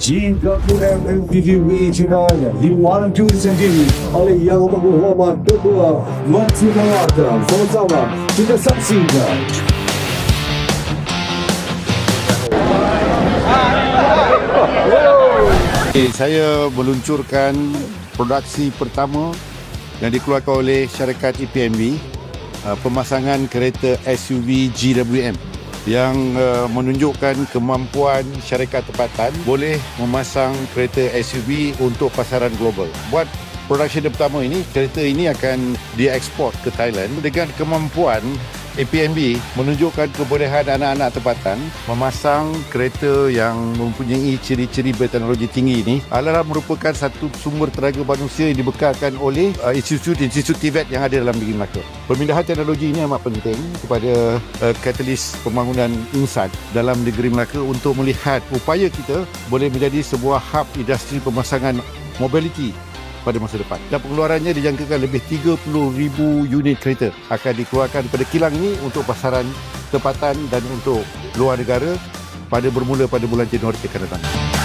Jika kurang MPV Chennai diwantu sendiri oleh Yang Berhormat Ketua Menteri Melaka Sama-sama kita saksikan Okay, saya meluncurkan produksi pertama yang dikeluarkan oleh syarikat EPMB uh, pemasangan kereta SUV GWM yang uh, menunjukkan kemampuan syarikat tempatan boleh memasang kereta SUV untuk pasaran global. Buat produksi pertama ini, kereta ini akan diekspor ke Thailand dengan kemampuan APMB menunjukkan kebolehan anak-anak tempatan memasang kereta yang mempunyai ciri-ciri berteknologi tinggi ini adalah merupakan satu sumber tenaga manusia yang dibekalkan oleh uh, institut-institut TVET yang ada dalam negeri Melaka. Pemindahan teknologi ini amat penting kepada uh, katalis pembangunan insan dalam negeri Melaka untuk melihat upaya kita boleh menjadi sebuah hub industri pemasangan mobility pada masa depan. Dan pengeluarannya dijangkakan lebih 30,000 unit kereta akan dikeluarkan pada kilang ini untuk pasaran tempatan dan untuk luar negara pada bermula pada bulan Januari akan datang.